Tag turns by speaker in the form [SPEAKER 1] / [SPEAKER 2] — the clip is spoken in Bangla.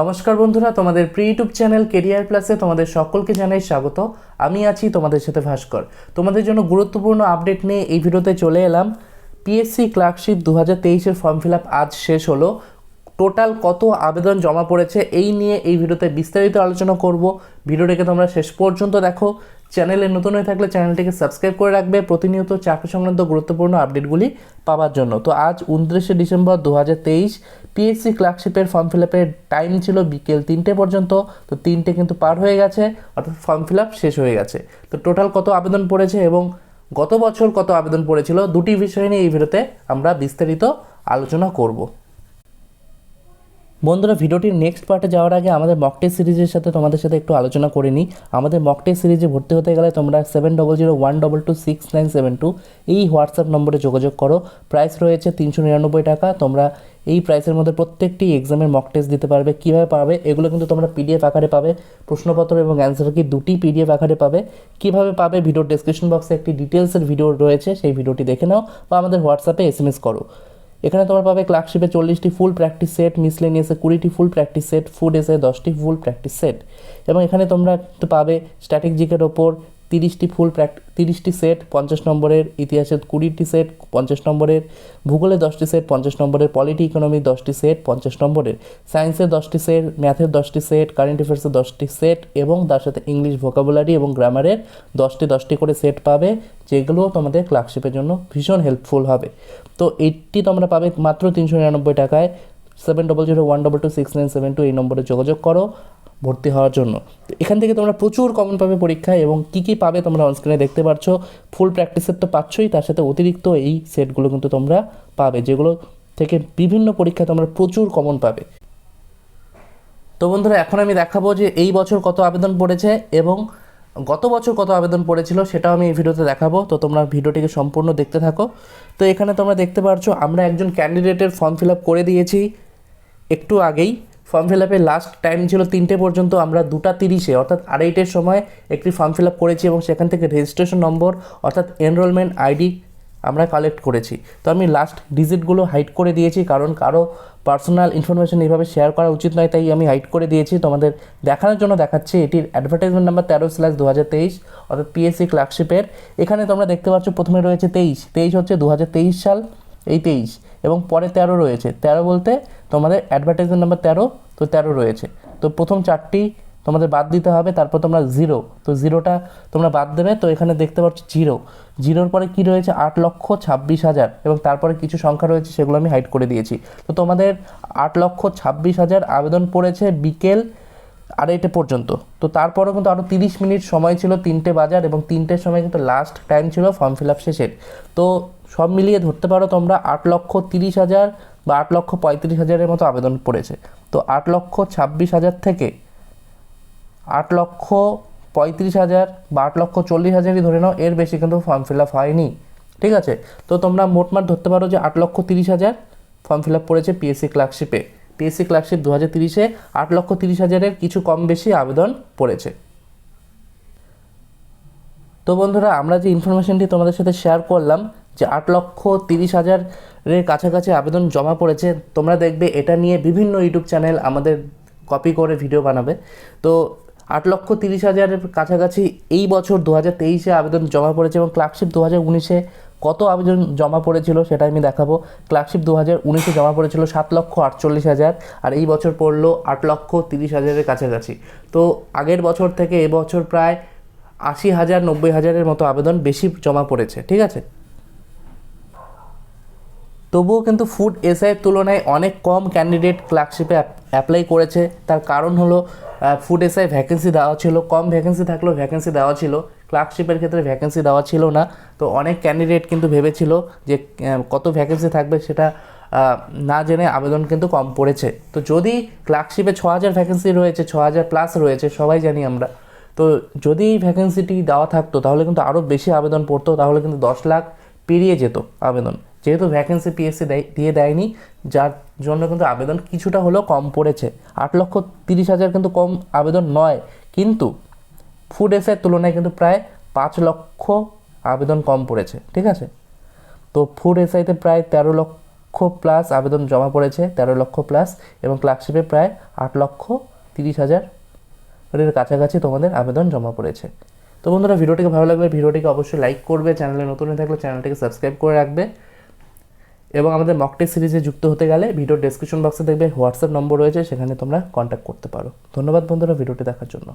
[SPEAKER 1] নমস্কার বন্ধুরা, তোমাদের প্রি ইউটিউব চ্যানেল কেরিয়ার প্লাসে তোমাদের সকলকে জানাই স্বাগত। আমি আছি তোমাদের সাথে ভাস্কর। তোমাদের জন্য গুরুত্বপূর্ণ আপডেট নিয়ে এই ভিডিওতে চলে এলাম। পিএসসি ক্লার্কশিপ দু হাজার তেইশের ফর্ম ফিল আপ আজ শেষ হলো। টোটাল কত আবেদন জমা পড়েছে এই নিয়ে এই ভিডিওতে বিস্তারিত আলোচনা করব। ভিডিওটাকে তোমরা শেষ পর্যন্ত দেখো। চ্যানেলে নতুন হয়ে থাকলে চ্যানেলটিকে সাবস্ক্রাইব করে রাখবে। প্রতিনিয়ত চাকরি সংক্রান্ত গুরুত্বপূর্ণ আপডেটগুলি পাওয়ার জন্য। তো আজ উনত্রিশে ডিসেম্বর দু হাজার তেইশ, পিএসসি ক্লার্কশিপের ফর্ম ফিল আপের টাইম ছিল বিকেল তিনটে পর্যন্ত। তো তিনটে কিন্তু পার হয়ে গেছে, অর্থাৎ ফর্ম ফিল আপ শেষ হয়ে গেছে। তো টোটাল কত আবেদন পড়েছে এবং গত বছর কত আবেদন পড়েছিল, দুটি বিষয় নিয়ে এই ভিডিওতে আমরা বিস্তারিত আলোচনা করব। বন্ধুরা, ভিডিওটির নেক্সট পার্টে যাওয়ার আগে আমাদের মক টেস্ট সিরিজের সাথে তোমাদের সাথে একটু আলোচনা করে নিই। আমাদের মক টেস্ট সিরিজে ভর্তি হতে গেলে তোমরা seven double zero one double two six nine seven two এই হোয়াটসঅ্যাপ নম্বরে যোগাযোগ করো। প্রাইস রয়েছে তিনশো নিরানব্বই টাকা। তোমরা এই প্রাইসের মধ্যে প্রত্যেকটি এক্সামের মক টেস্ট দিতে পারবে। কীভাবে পাবে? এগুলো কিন্তু তোমরা পিডিএফ আকারে পাবে। প্রশ্নপত্র এবং অ্যান্সার কি দুটি পিডিএফ আকারে পাবে। কীভাবে পাবে? ভিডিও ডেসক্রিপশন বক্সে একটি ডিটেলসের ভিডিও রয়েছে। সেই ভিডিওটি দেখে নাও বা আমাদের হোয়াটসঅ্যাপে এস এম এস করো। এখানে তোমার পাবে ক্লার্কশিপে চল্লিশটি ফুল প্র্যাকটিস সেট মিসলেনিয়াসে কুড়িটি ফুল প্র্যাকটিস সেট ফুড এসে দশটি ফুল প্র্যাকটিস সেট এবং এখানে তোমরা পাবে স্ট্যাটিক জিকের ওপর তিরিশটি ফুল প্র্যাক তিরিশটি সেট, পঞ্চাশ নম্বরের ইতিহাসের কুড়িটি সেট, পঞ্চাশ নম্বরের ভূগোলের দশটি সেট, পঞ্চাশ নম্বরের পলিটি ইকোনমি দশটি সেট, পঞ্চাশ নম্বরের সায়েন্সের দশটি সেট, ম্যাথের দশটি সেট, কারেন্ট অ্যাফেয়ার্সের দশটি সেট এবং তার সাথে ইংলিশ ভোকাবুলারি এবং গ্রামারের দশটি দশটি করে সেট পাবে যেগুলো তোমাদের ক্লার্কশিপের জন্য ভীষণ হেল্পফুল হবে। তো এইটি তোমরা পাবে মাত্র তিনশো নিরানব্বই টাকায়, seven double zero, one double two, six nine seven two এই নম্বরে যোগাযোগ করো। ভর্তি হওয়ার জন্য। তো এখান থেকে তোমরা প্রচুর কমন পাবে পরীক্ষায় এবং কী কী পাবে তোমরা অনস্ক্রিনে দেখতে পাচ্ছ ফুল প্র্যাকটিসের তো পাচ্ছই, তার সাথে অতিরিক্ত এই সেটগুলো কিন্তু তোমরা পাবে, যেগুলো থেকে বিভিন্ন পরীক্ষায় তোমরা প্রচুর কমন পাবে। তো বন্ধুরা, এখন আমি দেখাবো যে এই বছর কত আবেদন পড়েছে এবং গত বছর কত আবেদন পড়েছিল সেটাও আমি এই ভিডিওতে দেখাবো। তো তোমরা ভিডিওটিকে সম্পূর্ণ দেখতে থাকো। তো এখানে তোমরা দেখতে পাচ্ছ আমরা একজন ক্যান্ডিডেটের ফর্ম ফিল আপ করে দিয়েছি একটু আগেই। ফর্ম ফিল আপের লাস্ট টাইম ছিল তিনটে পর্যন্ত আমরা দুটা তিরিশে, অর্থাৎ আড়াইটের সময় একটি ফর্ম ফিল আপ করেছি এবং সেখান থেকে রেজিস্ট্রেশন নম্বর অর্থাৎ এনরোলমেন্ট আইডি আমরা কালেক্ট করেছি। তো আমি লাস্ট ডিজিটগুলো হাইড করে দিয়েছি, কারণ কারও পার্সোনাল ইনফরমেশন এইভাবে শেয়ার করা উচিত নয়, তাই আমি হাইড করে দিয়েছি। তোমাদের দেখানোর জন্য দেখাচ্ছি, এটির অ্যাডভার্টাইজমেন্ট নাম্বার তেরো স্ল্যাশ দু হাজার তেইশ, অর্থাৎ পিএসসি ক্লার্কশিপের এখানে তোমরা দেখতে পাচ্ছ, প্রথমে রয়েছে তেইশ তেইশ হচ্ছে দু হাজার তেইশ সাল। এই তেইশ। এবং পরে তেরো রয়েছে। তেরো বলতে তোমাদের অ্যাডভার্টাইজমেন্ট নাম্বার তেরো, তো তেরো রয়েছে। তো প্রথম চারটি তোমাদের বাদ দিতে হবে, তারপর তোমরা জিরো তো জিরোটা তোমরা বাদ দেবে। তো এখানে দেখতে পাচ্ছ জিরো জিরোর পরে কি রয়েছে? আট লক্ষ ছাব্বিশ হাজার। এবং তারপরে কিছু সংখ্যা রয়েছে, সেগুলো আমি হাইড করে দিয়েছি। তো তোমাদের আট লক্ষ ছাব্বিশ হাজার আবেদন পড়েছে বিকেল আড়াইটে পর্যন্ত। তো তারপরেও কিন্তু আরও তিরিশ মিনিট সময় ছিল তিনটে বাজার এবং তিনটের সময় কিন্তু লাস্ট টাইম ছিল ফর্ম ফিল আপ শেষের। তো সব মিলিয়ে ধরতে পারো তোমরা আট লক্ষ তিরিশ হাজার বা আট লক্ষ পঁয়ত্রিশ হাজারের মতো আবেদন পড়েছে। তো আট লক্ষ ছাব্বিশ হাজার থেকে আট লক্ষ পঁয়ত্রিশ হাজার বা আট লক্ষ চল্লিশ হাজারই ধরে নাও, এর বেশি কিন্তু ফর্ম ফিল আপ হয়নি। ঠিক আছে? তো তোমরা মোটমাট ধরতে পারো যে আট লক্ষ তিরিশ হাজার ফর্ম ফিল আপ পড়েছে পিএসসি ক্লার্কশিপে পিএসসি ক্লার্কশিপ দু হাজার তিরিশে আট লক্ষ তিরিশ হাজারের কিছু কম বেশি আবেদন পড়েছে। তো বন্ধুরা, আমরা যে ইনফরমেশনটি তোমাদের সাথে শেয়ার করলাম যে আট লক্ষ তিরিশ হাজারের কাছাকাছি আবেদন জমা পড়েছে। তোমরা দেখবে এটা নিয়ে বিভিন্ন ইউটিউব চ্যানেল আমাদের কপি করে ভিডিও বানাবে। তো আট লক্ষ তিরিশ হাজারের কাছাকাছি এই বছর দু হাজার তেইশে আবেদন জমা পড়েছে এবং ক্লার্কশিপ দু হাজার উনিশে কত আবেদন জমা পড়েছিল সেটা আমি দেখাবো। ক্লার্কশিপ দু হাজার উনিশে জমা পড়েছিল সাত লক্ষ আটচল্লিশ হাজার আর এই বছর পড়ল আট লক্ষ তিরিশ হাজারের কাছাকাছি। তো আগের বছর থেকে এবছর প্রায় আশি হাজার নব্বই হাজারের মতো আবেদন বেশি জমা পড়েছে, ঠিক আছে? তবুও কিন্তু ফুড এসআইয়ের তুলনায় অনেক কম ক্যান্ডিডেট ক্লার্কশিপে অ্যাপ্লাই করেছে। তার কারণ হলো ফুড এসআই ভ্যাকেন্সি দেওয়া ছিল, কম ভ্যাকেন্সি থাকলেও ভ্যাকেন্সি দেওয়া ছিল। ক্লার্কশিপের ক্ষেত্রে ভ্যাকেন্সি দেওয়া ছিল না। তো অনেক ক্যান্ডিডেট কিন্তু ভেবেছিল যে কত ভ্যাকেন্সি থাকবে সেটা না জেনে আবেদন কিন্তু কম পড়েছে। তো যদি ক্লার্কশিপে ছ হাজার ভ্যাকেন্সি রয়েছে ছ হাজার প্লাস রয়েছে, সবাই জানি আমরা। তো যদি এই ভ্যাকেন্সিটি দেওয়া থাকতো, তাহলে কিন্তু আরও বেশি আবেদন পড়তো, তাহলে কিন্তু দশ লাখ পেরিয়ে যেত আবেদন। যেহেতু ভ্যাকেন্সি পিএসসি দিয়ে দেয়নি, যার জন্য কিন্তু আবেদন কিছুটা হলেও কম পড়েছে। আট লক্ষ তিরিশ হাজার কিন্তু কম আবেদন নয়, কিন্তু ফুড এসের তুলনায় কিন্তু প্রায় পাঁচ লক্ষ আবেদন কম পড়েছে, ঠিক আছে? তো ফুড এসআইতে প্রায় তেরো লক্ষ প্লাস আবেদন জমা পড়েছে, তেরো লক্ষ প্লাস এবং ক্লার্কশিপে প্রায় আট লক্ষ তিরিশ হাজার এর কাছাকাছি তোমাদের আবেদন জমা পড়েছে। তো বন্ধুরা, ভিডিওটিকে ভালো লাগলে ভিডিওটিকে অবশ্যই লাইক করবে, চ্যানেলে নতুন হয়ে থাকলে চ্যানেলটিকে সাবস্ক্রাইব করে রাখবে। এবং আমাদের মকটেক সিরিজে যুক্ত হতে গেলে ভিডিও ডেসক্রিপশন বক্সে দেখবে হোয়াটসঅ্যাপ নম্বর রয়েছে, সেখানে তোমরা কন্ট্যাক্ট করতে পারো। ধন্যবাদ বন্ধুরা ভিডিওটি দেখার জন্য।